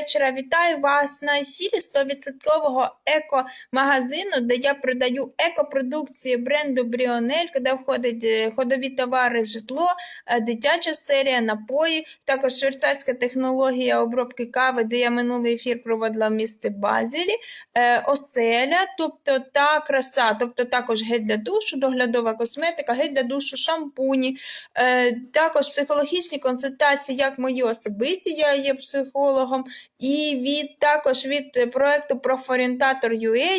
вечора. Вітаю вас на ефірі 100% еко-магазину, де я продаю екопродукції бренду Бріонель, куди входять е, ходові товари, житло, е, дитяча серія, напої, також швейцарська технологія обробки кави, де я минулий ефір проводила в місті Базілі, е, оселя, тобто та краса, тобто також гель для душу, доглядова косметика, гель для душу, шампуні, також психологічні консультації, як мої особисті, я є психологом, і від також від проекту Профорієнтатор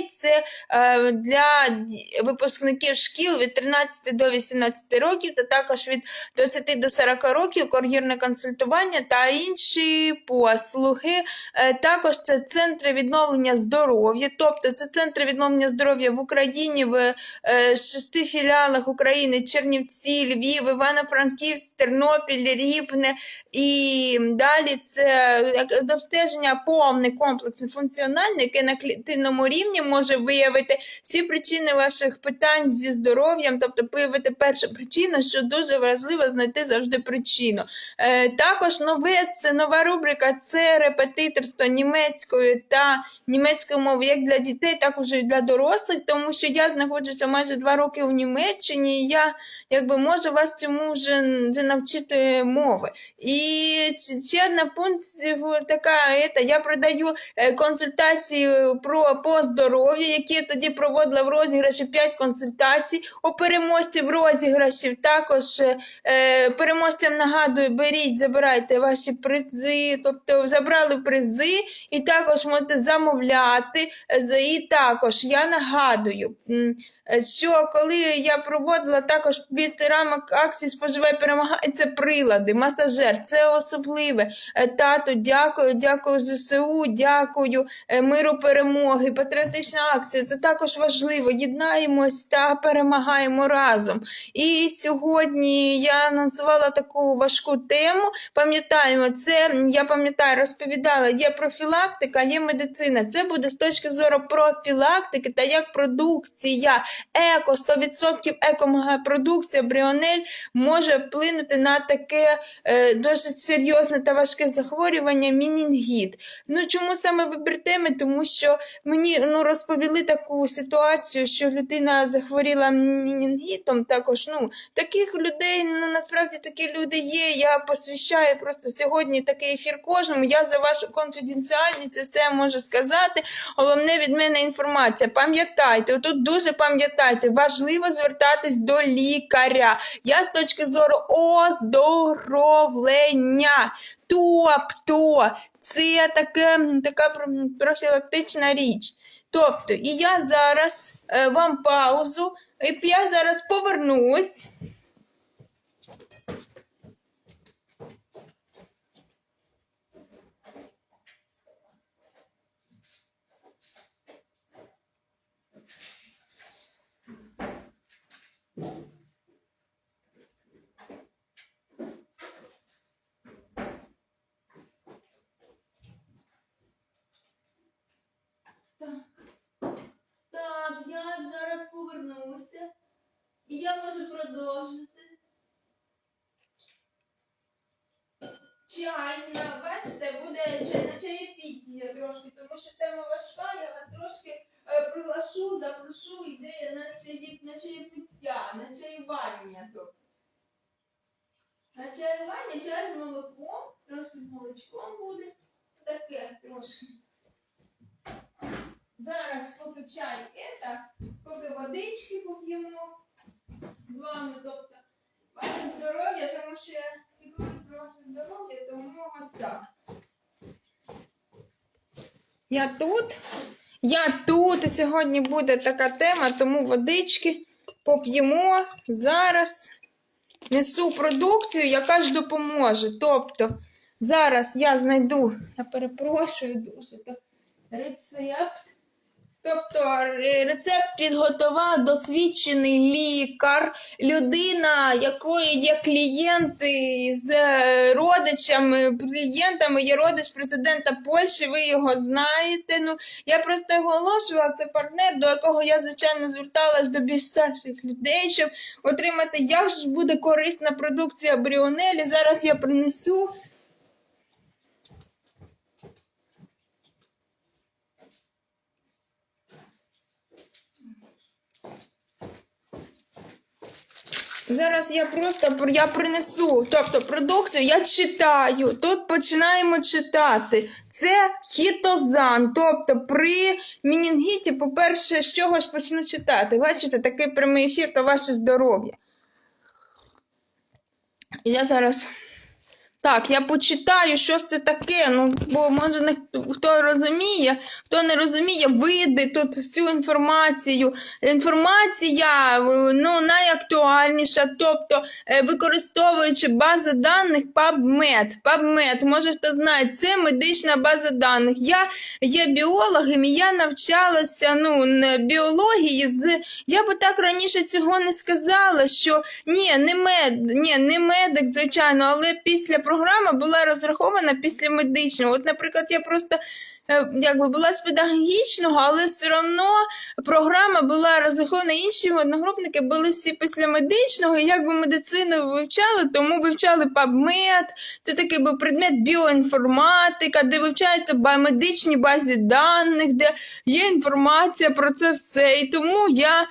це е, для випускників шкіл від 13 до 18 років, та також від 20 до 40 років кар'єрне консультування та інші послуги. Е, також це центри відновлення здоров'я, тобто це центри відновлення здоров'я в Україні в е, шести філіалах України: Чернівці, Львів, Івано-Франківськ, Тернопіль, Рівне і далі це як обстеження повне, комплексне, функціональне, яке на клітинному рівні може виявити всі причини ваших питань зі здоров'ям, тобто виявити першу причину, що дуже важливо знайти завжди причину. Е, також нове це нова рубрика це репетиторство німецькою та німецькою мовою як для дітей, так і для дорослих, тому що я знаходжуся майже два роки у Німеччині, і я якби можу вас цьому вже, навчити мови. І ще одна пункт така, это, я продаю е, консультації про по здоров'ю, які я тоді проводила в розіграші 5 консультацій. У переможців розіграшів також е, е, переможцям нагадую, беріть, забирайте ваші призи, тобто забрали призи, і також можете замовляти. е, І також я нагадую, що коли я проводила також під рамок акції Споживай перемагай, це прилади, масажер, це особливе. Е, Тато, дякую, дякую ЗСУ, дякую е, миру перемоги, патріотична акція. Це також важливо. Єднаємось та перемагаємо разом. І сьогодні я анонсувала таку важку тему. Пам'ятаємо, це я пам'ятаю, розповідала, є профілактика, є медицина. Це буде з точки зору профілактики та як продукція еко, 100% екопродукція Бріонель може вплинути на таке е, досить серйозне та важке захворювання мінінгіт. Ну чому саме вибір? Тому що мені ну, розповіли таку ситуацію, що людина захворіла мінінгітом. Також ну, таких людей, ну насправді такі люди є. Я посвящаю просто сьогодні такий ефір кожному. Я за вашу конфіденціальність все можу сказати. Головне від мене інформація. Пам'ятайте, тут дуже пам'ятайте, важливо звертатись до лікаря. Я з точки зору оздоровлення. Тобто це таке, така про- профілактична річ. Тобто, і я зараз е, вам паузу, і я зараз повернусь. Так. Так, я зараз повернуся. І я можу продовжити. Чай, на- бачите, буде чай на чаєпітія трошки, тому що тема важка, я вас трошки е, приглашу, запрошу ідея на, чаї, на чаєпіття, на чаювання. На чаювання чай з молоком, трошки з молочком буде. Таке трошки. Зараз поки чай это, поки водички поп'ємо з вами, тобто ваше здоров'я, тому що я піклуюсь про ваше здоров'я, тому ось так. Я тут, я тут, і сьогодні буде така тема, тому водички поп'ємо зараз. Несу продукцію, яка ж допоможе. Тобто, зараз я знайду, я перепрошую дуже, рецепт. Тобто рецепт підготував досвідчений лікар, людина, якої є клієнти з е, родичами, клієнтами є родич президента Польщі, ви його знаєте. Ну, я просто оголошувала, це партнер, до якого я, звичайно, зверталась до більш старших людей, щоб отримати, як ж буде корисна продукція Бріонелі. Зараз я принесу. Зараз я просто я принесу. Тобто продукцію я читаю. Тут починаємо читати. Це хітозан. Тобто при мінінгіті, по-перше, з чого ж почну читати? Бачите, такий прямий ефір то ваше здоров'я. Я зараз. Так, я почитаю, що це таке. Ну, бо може не хто розуміє, хто не розуміє, види тут всю інформацію. Інформація е, ну, найактуальніша, тобто е, використовуючи бази даних PubMed. PubMed, може хто знає, це медична база даних. Я є біологом і я навчалася ну, біології з. Я би так раніше цього не сказала, що ні, не мед, ні, не медик, звичайно, але після програма була розрахована після медичного. От, наприклад, я просто. е, Якби була з педагогічного, але все одно програма була розрахована. Інші одногрупники були всі після медичного, і якби медицину вивчали, тому вивчали PubMed, це такий був предмет біоінформатика, де вивчаються медичні бази даних, де є інформація про це все. І тому я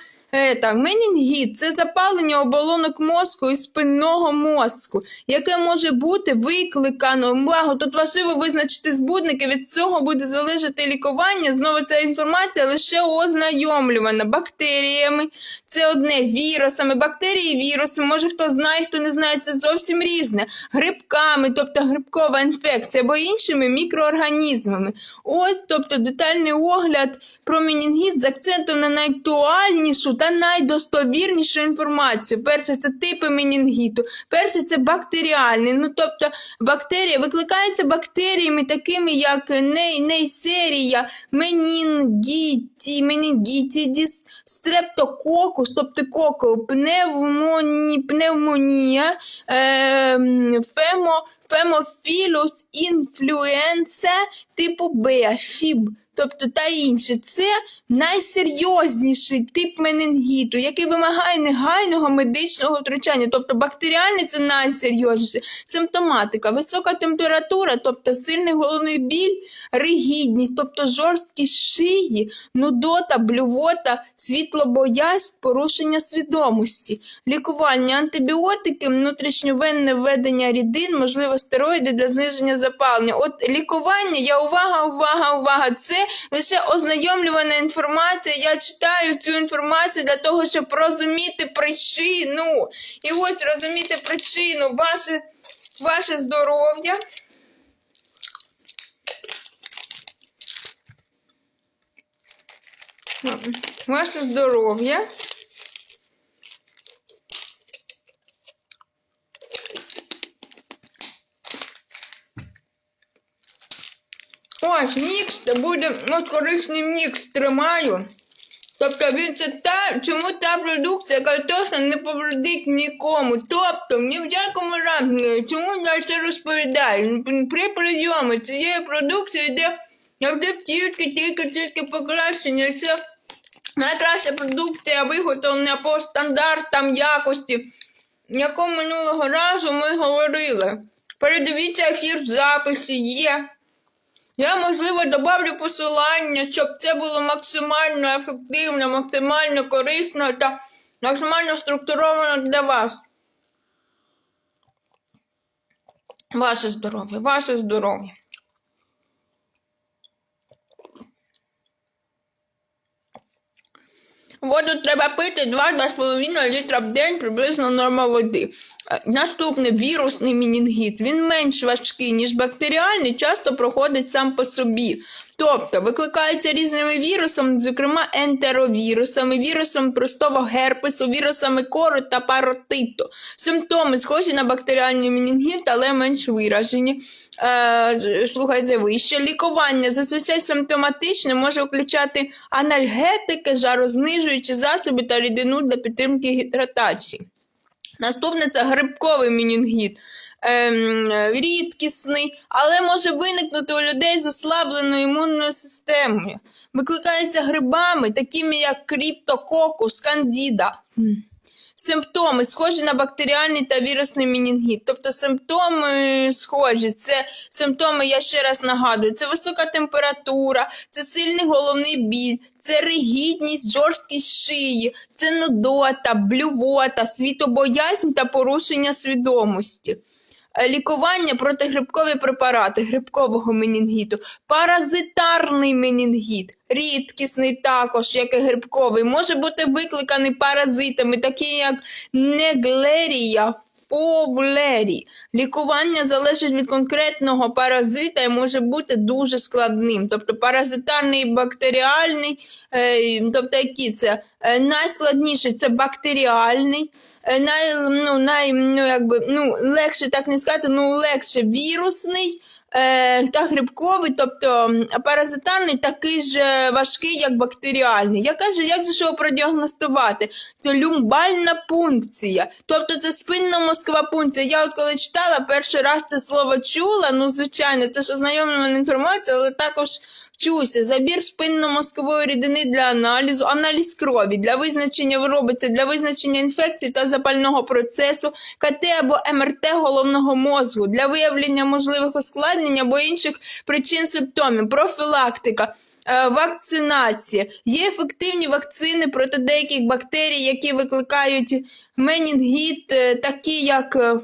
так, менінгіт це запалення оболонок мозку і спинного мозку, яке може бути викликано. Увагу, тут важливо визначити збудники, від цього буде залежати лікування. Знову ця інформація лише ознайомлювана бактеріями. Це одне вірусами, бактерії, віруси. Може хто знає, хто не знає, це зовсім різне. Грибками, тобто грибкова інфекція, або іншими мікроорганізмами. Ось, тобто, детальний огляд про менінгіт з акцентом на найактуальнішу та найдостовірнішу інформацію. Перше, це типи менінгіту. Перше, це бактеріальний. Ну, тобто, бактерія викликається бактеріями, такими як ней, нейсерія, менінгіті, менінгітідіс, стрептококус, тобто коко, пневмоні, пневмонія, е, фемо, фемофілус, інфлюенце типу Б, ШІБ, тобто та інше. Це найсерйозніший тип менінгіту, який вимагає негайного медичного втручання. Тобто бактеріальний це найсерйозніший. Симптоматика, висока температура, тобто сильний головний біль, ригідність, тобто жорсткість шиї, нудота, блювота, світлобоязнь, порушення свідомості, лікування, антибіотики, внутрішньовенне введення рідин, можливо, стероїди для зниження запалення. От лікування, я увага, увага, увага. Це лише ознайомлювана інформація. Я читаю цю інформацію для того, щоб розуміти причину. І ось розуміти причину, ваше, ваше здоров'я. Ваше здоров'я. Ось мікс, буде от корисний мікс тримаю. Тобто він це та, чому та продукція, яка точно не повредить нікому. Тобто, ні в якому разі, чому я це розповідаю? При прийомі цієї продукції йде завжди тільки, тільки, тільки покращення. Це найкраща продукція виготовлена по стандартам якості, якому минулого разу ми говорили. Передивіться ефір в записі є. Я, можливо, добавлю посилання, щоб це було максимально ефективно, максимально корисно та максимально структуровано для вас. Ваше здоров'я, ваше здоров'я. Воду треба пити 2-2,5 літра в день, приблизно норма води. Е, Наступний вірусний мінінгіт. Він менш важкий, ніж бактеріальний, часто проходить сам по собі. Тобто викликається різними вірусами, зокрема ентеровірусами, вірусом простого герпесу, вірусами кору та паротиту. Симптоми схожі на бактеріальний мінінгіт, але менш виражені. Е, слухайте вище. Лікування зазвичай симптоматичне може включати анальгетики, жарознижуючі засоби та рідину для підтримки гідратації. Наступне це грибковий мінінгіт. Ем, рідкісний, але може виникнути у людей з ослабленою імунною системою. Викликається грибами, такими як кріптококус, кандіда. Симптоми схожі на бактеріальний та вірусний мінінгіт. Тобто симптоми схожі. Це симптоми, я ще раз нагадую, це висока температура, це сильний головний біль, це ригідність, жорсткість шиї, це нудота, блювота, світобоязнь та порушення свідомості. Е, Лікування протигрибкові препарати грибкового менінгіту, паразитарний менінгіт, рідкісний також, як і грибковий, може бути викликаний паразитами, такі як неглерія, фовлері. Лікування залежить від конкретного паразита і може бути дуже складним. Тобто паразитарний бактеріальний, е, тобто які це Е, найскладніший це бактеріальний. Е, Най, ну, най, ну, якби, ну, легше так не сказати, ну легше вірусний е, та грибковий, тобто паразитарний такий ж е, важкий, як бактеріальний. Я кажу, як же ж його продіагностувати? Це люмбальна пункція, тобто це спинно-мозкова пункція. Я от коли читала, перший раз це слово чула, ну, звичайно, це ж ознайомлена інформація, але також вчуся. Забір спинно-мозкової рідини для аналізу, аналіз крові для визначення робиться для визначення інфекцій та запального процесу, КТ або МРТ головного мозку для виявлення можливих ускладнень або інших причин симптомів, профілактика. е, Вакцинація. Є ефективні вакцини проти деяких бактерій, які викликають менінгіт, е, такі як е,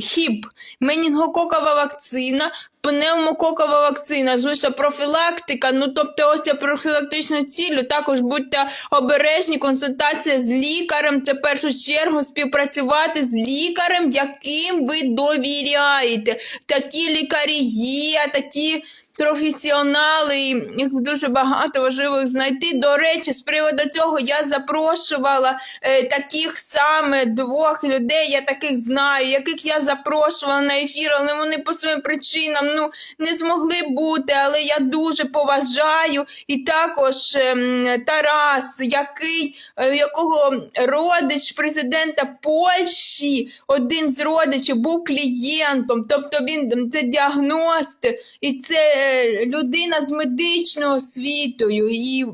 ХІП, менінгококова вакцина, пневмококова вакцина, звичайно, профілактика. Ну тобто, ось ця профілактичну цілю. Також будьте обережні, консультація з лікарем. Це в першу чергу співпрацювати з лікарем, яким ви довіряєте. Такі лікарі є, такі. Професіонали, і їх дуже багато важливих знайти. До речі, з приводу цього я запрошувала е, таких саме двох людей, я таких знаю, яких я запрошувала на ефір, але вони по своїм причинам ну, не змогли бути. Але я дуже поважаю. І також ем, Тарас, який, е, якого родич президента Польщі, один з родичів, був клієнтом. Тобто він це діагност, і це е, людина з медичною освітою. І,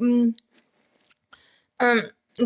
ем,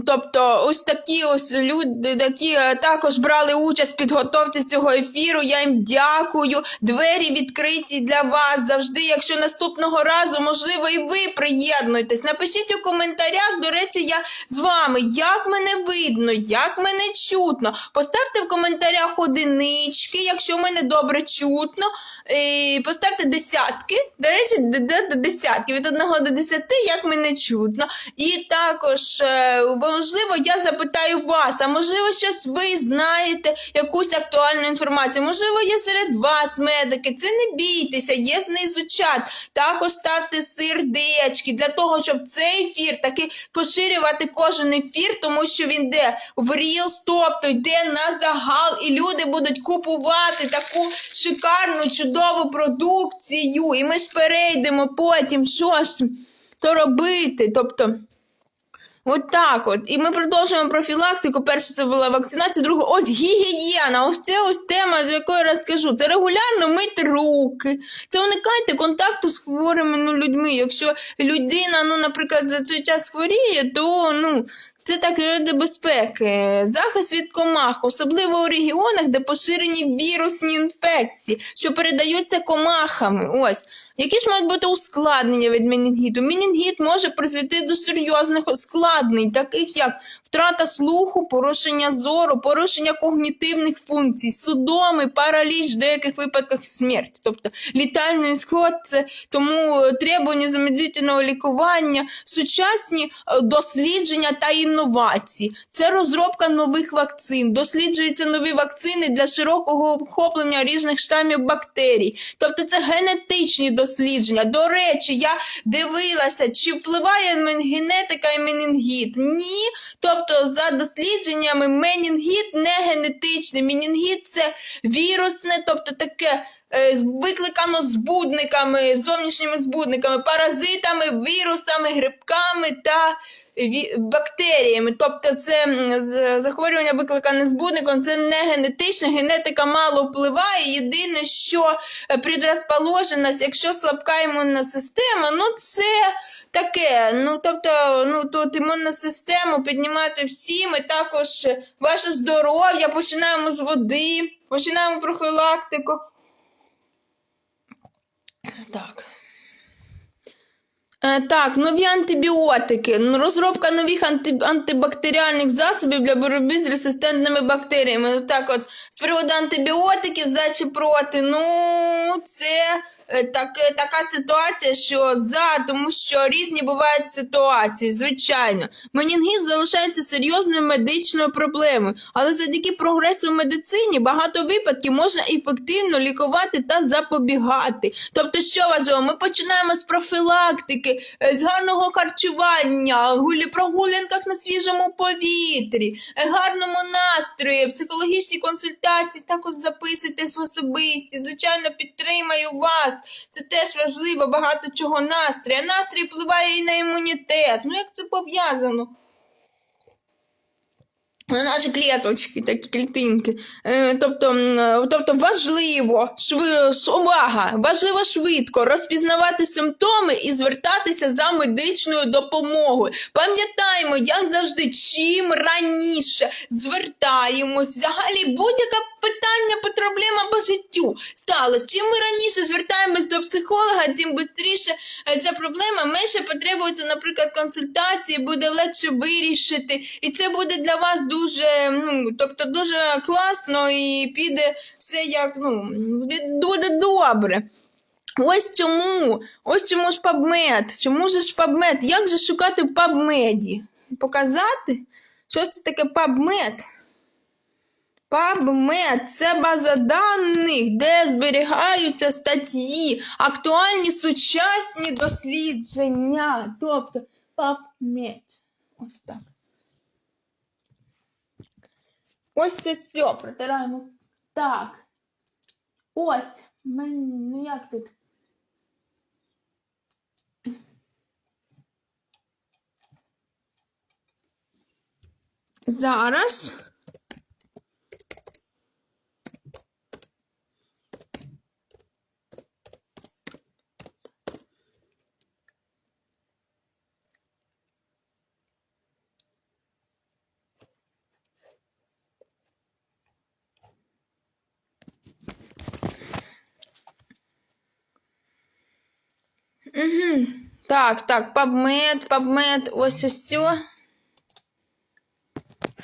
Тобто, ось такі ось люди, які е, також брали участь в підготовці цього ефіру. Я їм дякую. Двері відкриті для вас завжди. Якщо наступного разу, можливо, і ви приєднуєтесь. Напишіть у коментарях. До речі, я з вами. Як мене видно, як мене чутно. Поставте в коментарях одинички, якщо мене добре чутно. І поставте десятки. До речі, д- д- д- десятки від 1 до 10, як мене чутно. І також, е, можливо, я запитаю вас, а можливо, щось ви знаєте, якусь актуальну інформацію. Можливо, є серед вас медики. Це не бійтеся, є знизу чат. Також ставте сердечки для того, щоб цей ефір таки поширювати кожен ефір, тому що він йде в Reels, тобто йде на загал, і люди будуть купувати таку шикарну, чудову продукцію. І ми ж перейдемо потім, що ж то робити. Тобто. От так от. І ми продовжуємо профілактику. Перше це була вакцинація, друге ось гігієна. Ось це ось тема, з якої я розкажу. Це регулярно мити руки. Це уникайте контакту з хворими ну, людьми. Якщо людина, ну, наприклад, за цей час хворіє, то ну. Це так до безпеки, захист від комах, особливо у регіонах, де поширені вірусні інфекції, що передаються комахами. Ось які ж мають бути ускладнення від менінгіту? Менінгіт може призвести до серйозних ускладнень, таких як втрата слуху, порушення зору, порушення когнітивних функцій, судоми, параліч, в деяких випадках смерть. Тобто літальний сход це тому требування замедлительного лікування, сучасні е, дослідження та інновації. Це розробка нових вакцин, досліджуються нові вакцини для широкого охоплення різних штамів бактерій. Тобто це генетичні дослідження. До речі, я дивилася, чи впливає менгенетика і менінгіт. Ні. Тобто, за дослідженнями, менінгіт не генетичний. Менінгіт це вірусне, тобто таке. е, Викликано збудниками, зовнішніми збудниками, паразитами, вірусами, грибками та бактеріями. Тобто це захворювання викликане збудником, це не генетичне, генетика мало впливає. Єдине, що е, предрозположеність, якщо слабка імунна система, ну це таке. Ну тобто, ну тут імунну систему піднімати всім, і також е, ваше здоров'я. Починаємо з води, починаємо профілактику. Так. Е, Так, нові антибіотики. Ну, Розробка нових анти... антибактеріальних засобів для боротьби з резистентними бактеріями. Так от, з приводу антибіотиків за чи проти, ну, це так, е, така ситуація, що за, тому що різні бувають ситуації, звичайно. Менінгіт залишається серйозною медичною проблемою, але завдяки прогресу в медицині багато випадків можна ефективно лікувати та запобігати. Тобто, що важливо, ми починаємо з профілактики, е, з гарного харчування, гулі прогулянках на свіжому повітрі, е, гарному настрої, психологічні консультації. Також записуйтесь в особисті. Звичайно, підтримаю вас. Це теж важливо, багато чого настрій. А настрій впливає і на імунітет. Ну як це пов'язано? На наші клеточки, такі клітинки. Е, тобто, е, тобто важливо, шви, увага, важливо швидко розпізнавати симптоми і звертатися за медичною допомогою. Пам'ятаємо, як завжди, чим раніше звертаємось, взагалі будь-яке питання по проблемам по життю сталося. Чим ми раніше звертаємось до психолога, тим швидше ця проблема менше потребується, наприклад, консультації, буде легше вирішити. І це буде для вас дуже, ну, тобто дуже класно і піде все як, ну, буде- добре. Ось чому, ось чому ж PubMed, чому ж ж PubMed, як же шукати в PubMed? Показати? Що це таке PubMed? PubMed – це база даних, де зберігаються статті, актуальні сучасні дослідження. Тобто PubMed. Ось так. Ось це все. Протираємо. Так. Ось. Ну як тут? Зараз. Угу. Так, так, PubMed, PubMed, ось ось все.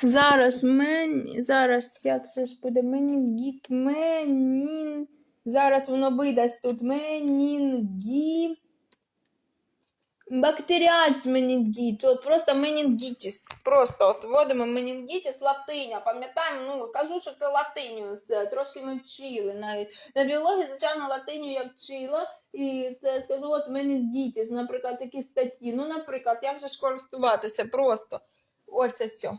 Зараз мені, зараз як це ж буде менінгіт, менін. Зараз воно видасть тут менінгі. Бактеріальс менінгіт. От просто менінгітіс. Просто от вводимо менінгітіс латиня. Пам'ятаємо, ну кажу, що це латиню. все. Трошки ми вчили навіть. На біології, звичайно, латиню я вчила. І це скажу, от менінгітіс, наприклад, такі статті. Ну, наприклад, як же ж користуватися? Просто ось ось. все.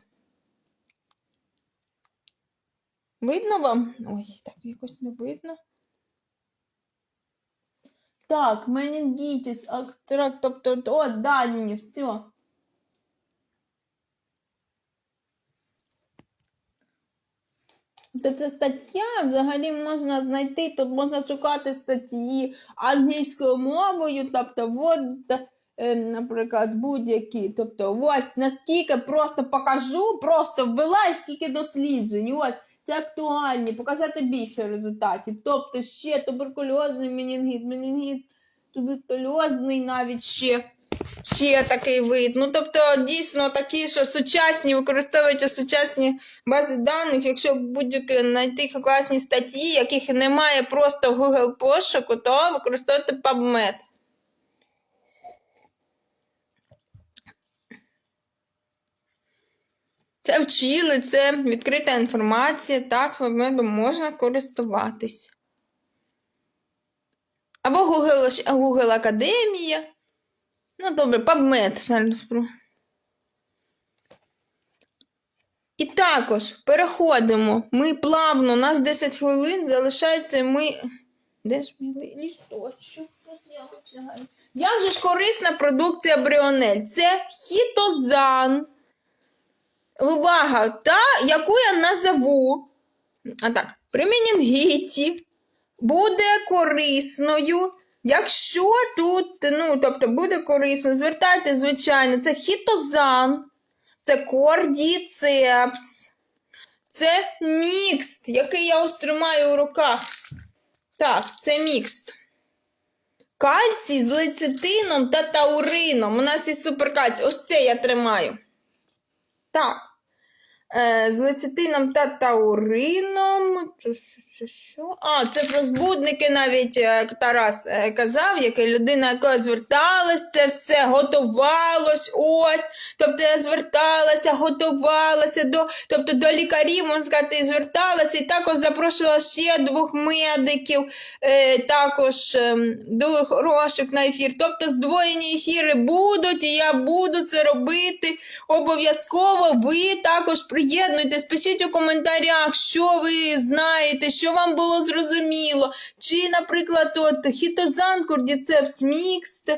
Видно вам? Ой, так якось не видно. Так, менінгітіс, актрак, тобто, о, дані, все. То це стаття взагалі можна знайти, тут можна шукати статті англійською мовою, тобто вводите, е, наприклад, будь-які. Тобто, ось наскільки просто покажу, просто ввела і скільки досліджень. Ось це актуальні, показати більше результатів. Тобто ще туберкульозний менінгіт, менінгіт туберкульозний навіть ще. Ще такий вид. Ну, тобто, дійсно такі, що сучасні, використовуючи сучасні бази даних, якщо будь-які знайти класні статті, яких немає просто в Google пошуку, то використовуйте PubMed. Це вчили, це відкрита інформація, так, PubMed можна користуватись. Або Google, Google Академія. Ну, добре, PubMed спробую. І також переходимо. Ми плавно, у нас 10 хвилин залишається, ми. Де ж мій лісточок? Як же ж корисна продукція Бріонель? Це хітозан. Увага, та, яку я назову. А так, при менінгіті буде корисною. Якщо тут, ну, тобто буде корисно, звертайте, звичайно, це хітозан, це кордіцепс, це мікст, який я ось тримаю у руках. Так, це мікст. Кальцій з лецитином та таурином. У нас є суперкальцій. Ось це я тримаю. Так. Е, з лецитином та таурином. Що- А, це про збудники навіть е, Тарас е, казав, яка людина, яка зверталась, це все готувалось. Ось. Тобто я зверталася, готувалася до, тобто до лікарів, можна сказати, зверталася і також запрошувала ще двох медиків, також ем, до хороших на ефір. Тобто здвоєні ефіри будуть, і я буду це робити. Обов'язково ви також приєднуйтесь, пишіть у коментарях, що ви знаєте, що вам було зрозуміло. Чи, наприклад, от хітозан, кордіцепс мікст.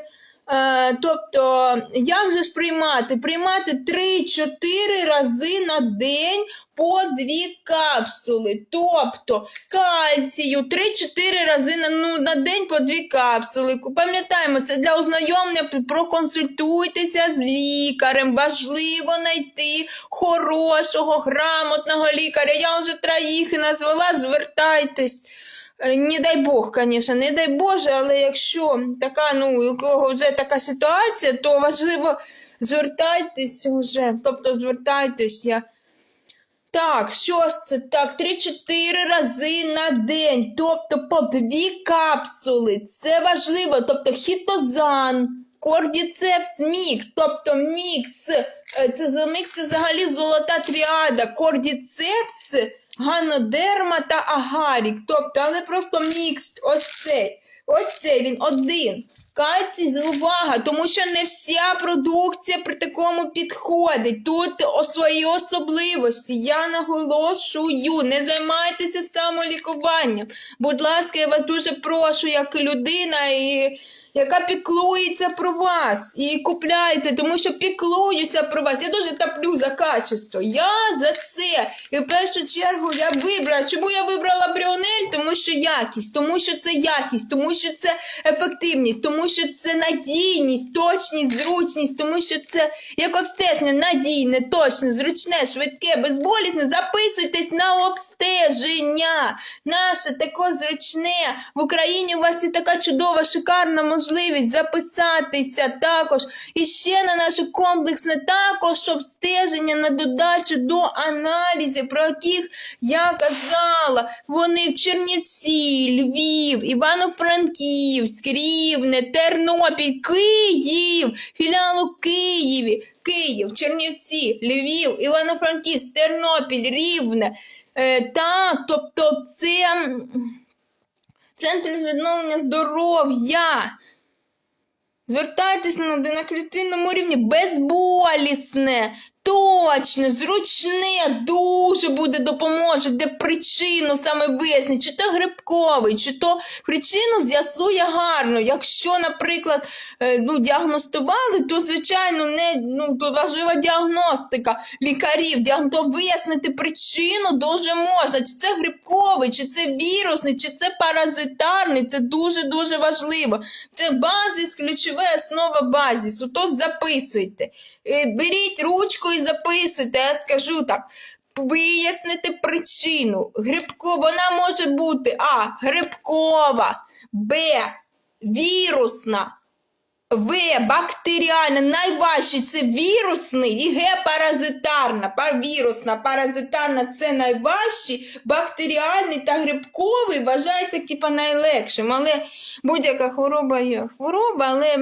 Е, тобто, як же ж приймати? Приймати 3-4 рази на день по дві капсули. Тобто кальцію 3-4 рази на, ну, на день по дві капсули. Пам'ятаємо, це для ознайомлення проконсультуйтеся з лікарем. Важливо знайти хорошого, грамотного лікаря. Я вже троїх назвала, звертайтесь. Е, Не дай Бог, звісно, не дай Боже, але якщо така, ну, вже така ситуація, то важливо звертайтесь вже. Тобто звертайтеся. Так, що це? Так, 3-4 рази на день. Тобто по дві капсули. Це важливо. Тобто хітозан, кордіцепс мікс. Тобто мікс. е, Це за мікс це взагалі золота тріада. Кордіцепс, ганодерма та агарік. Тобто, але просто мікс. Ось цей. Ось цей він один. Кальцій, увага, тому що не вся продукція при такому підходить. Тут свої особливості. Я наголошую, не займайтеся самолікуванням. Будь ласка, я вас дуже прошу, як людина, і, яка піклується про вас. І купляйте, тому що піклуюся про вас. Я дуже топлю за качество. Я за це. І в першу чергу я вибрала. Чому я вибрала Бріонель? Тому що якість, тому що це якість, тому що це ефективність, тому що це надійність, точність, зручність, тому що це як обстеження, надійне, точне, зручне, швидке, безболісне. Записуйтесь на обстеження. Наше таке зручне. В Україні у вас є така чудова, шикарна можливість записатися також. І ще на наше комплексне також обстеження на додачу до аналізів, про яких я казала. Вони в Чернівці, Львів, Івано-Франківськ, Рівне, Тернопіль, Київ, філіал у Києві, Київ, Чернівці, Львів, Івано-Франківськ, Тернопіль, Рівне. Е, так, тобто це центр з відновлення здоров'я. Звертайтесь на на клітинному рівні. Безболісне, точне, зручне, дуже буде допоможе, де причину саме вияснить, чи то грибковий, чи то причину з'ясує гарно. Якщо, наприклад, е, ну, діагностували, то, звичайно, не ну, важлива діагностика лікарів. То вияснити причину дуже можна. Чи це грибковий, чи це вірусний, чи це паразитарний. Це дуже-дуже важливо. Це базис, ключова основа базису. То записуйте. Е, Беріть ручку і записуйте. Я скажу так. Вияснити причину. Грибко, вона може бути А. Грибкова, Б. Вірусна. В бактеріальна, найважче це вірусний і Г паразитарна. Вірусна, паразитарна це найважчі, бактеріальний та грибковий вважається типа найлегшим. Але будь-яка хвороба є хвороба, але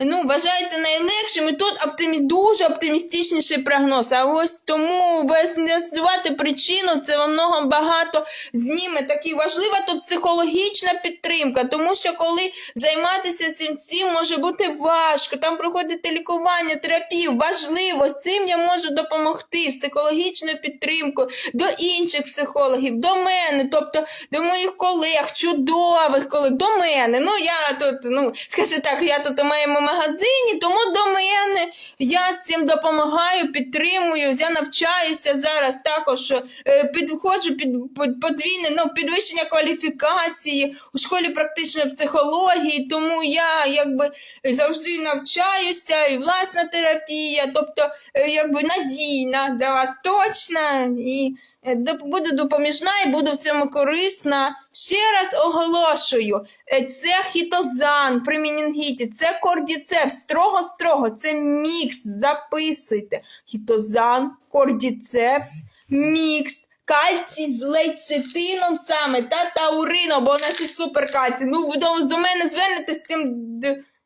ну, вважається найлегшим. І тут оптимі... дуже оптимістичніший прогноз. А ось тому вияснювати причину це во многом багато зніме. Такий важлива тут психологічна підтримка, тому що коли займатися всім цим може бути де важко, там проходите лікування, терапію. Важливо, з цим я можу допомогти, з психологічною підтримкою до інших психологів, до мене, тобто до моїх колег, чудових колег, до мене. Ну, я тут, ну, скажу так, я тут у моєму магазині, тому до мене я всім допомагаю, підтримую, я навчаюся зараз також, е, підходжу під, під подвійне ну, підвищення кваліфікації у школі практичної психології, тому я якби завжди навчаюся, і власна терапія, тобто е, якби надійна для вас точна і е, буду допоміжна і буду в цьому корисна. Ще раз оголошую, е, це хітозан при мінінгіті, це кордіцеп, строго-строго, це мікс, записуйте. Хітозан, кордіцепс, мікс. Кальцій з лейцитином саме та таурином, бо у нас є суперкальцій. Ну, ви до, мене звернетесь з цим,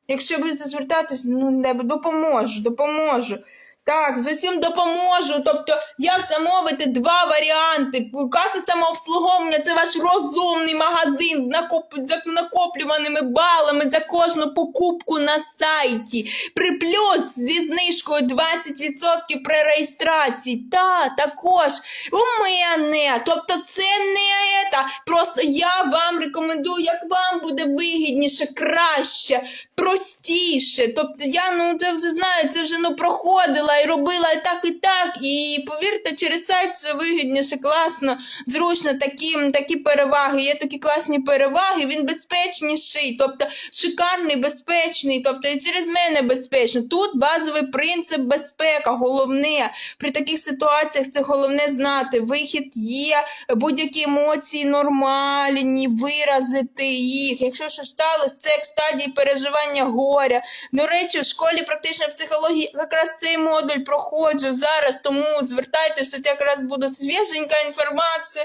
якщо будете звертатись, ну не допоможу, допоможу. Так, з усім допоможу. Тобто, як замовити два варіанти. Каса самообслуговування це ваш розумний магазин з накоп... накоплюваними балами за кожну покупку на сайті. При плюс зі знижкою 20% при реєстрації. Та, також у мене. Тобто, це не ета. Просто я вам рекомендую, як вам буде вигідніше, краще, простіше. Тобто, я ну це вже знаю, це вже ну проходила і робила і так, і так. І повірте, через сайт це вигідніше, класно, зручно, такі, такі переваги. Є такі класні переваги, він безпечніший, тобто шикарний, безпечний, тобто і через мене безпечно. Тут базовий принцип безпека, головне. При таких ситуаціях це головне знати. Вихід є, будь-які емоції нормальні, виразити їх. Якщо що сталося, це як стадії переживання горя. До речі, в школі практичної психології якраз цей модуль проходжу зараз, тому звертайтеся, от якраз буде свіженька інформація.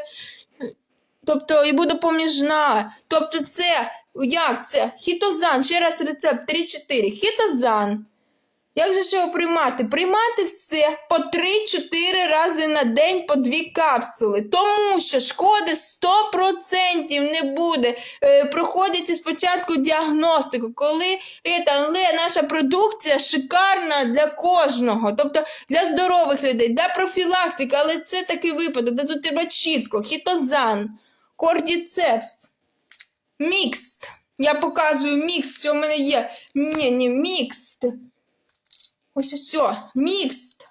Тобто і буду поміжна. Тобто, це як це? Хітозан. Ще раз рецепт 3-4. Хітозан. Як же ж його приймати? Приймати все по 3-4 рази на день по дві капсули. Тому що шкоди 100% не буде. Е, проходите спочатку діагностику, коли але наша продукція шикарна для кожного, тобто для здорових людей, для профілактики, але це такий випадок, де тут треба чітко. Хітозан, кордіцепс, мікст. Я показую мікст, це у мене є. Ні, ні, мікст. Ось все, мікст.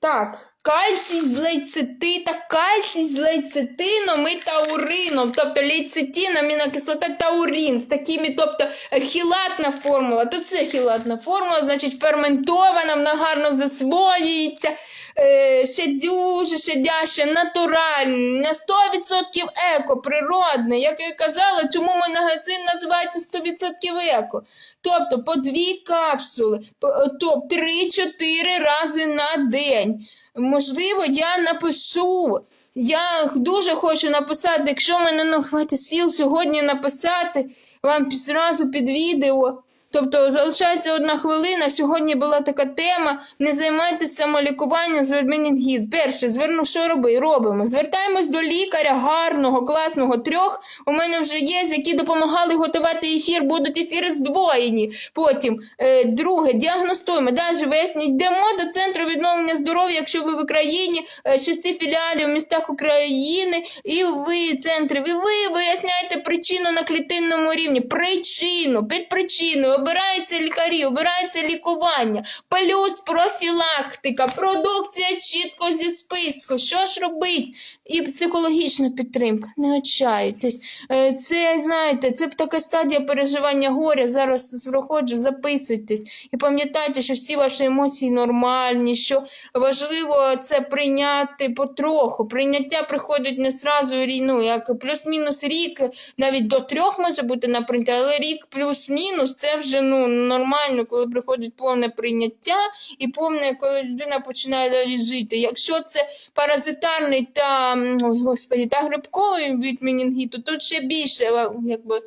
Так, кальцій з лейцити та кальцій з лейцитином і таурином. Тобто лейцитин, амінокислота, таурин. З такими, тобто е, хілатна формула. То це хілатна формула, значить ферментована, вона гарно засвоюється. Е, ще дуже щадяще, натуральне, на 100% еко, природне. Як я казала, чому магазин називається 100% еко. Тобто по дві капсули, тобто 3-4 рази на день. Можливо, я напишу. Я дуже хочу написати, якщо мене не хватить сил сьогодні написати вам зразу під відео. Тобто залишається одна хвилина. Сьогодні була така тема. Не займайтеся самолікуванням з менінгіт. Перше, зверну, що роби? Робимо. Звертаємось до лікаря гарного, класного трьох. У мене вже є, які допомагали готувати ефір, будуть ефіри здвоєні. Потім, е, друге, діагностуємо. Далі весні йдемо до центру відновлення здоров'я, якщо ви в Україні, е, шести філіалів в містах України, і ви центри, і ви виясняєте причину на клітинному рівні. Причину, під причиною, обираються лікарі, обирається лікування, плюс профілактика, продукція чітко зі списку. Що ж робить? І психологічна підтримка. Не отчаюйтесь. Е, Це, знаєте, це така стадія переживання горя. Зараз проходжу, записуйтесь. І пам'ятайте, що всі ваші емоції нормальні, що важливо це прийняти потроху. Прийняття приходить не зразу, ну, як плюс-мінус рік, навіть до трьох може бути на прийняття, але рік плюс-мінус це вже ну, нормально, коли приходить повне прийняття і повне, коли людина починає далі жити. Якщо це паразитарний та, ой, господі, та грибковий від менінгіту, тут ще більше якби.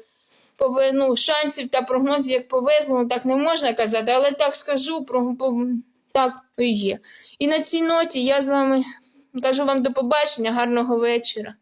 Ну, шансів та прогнозів, як повезло, так не можна казати, але так скажу, так і є. І на цій ноті я з вами кажу вам до побачення, гарного вечора.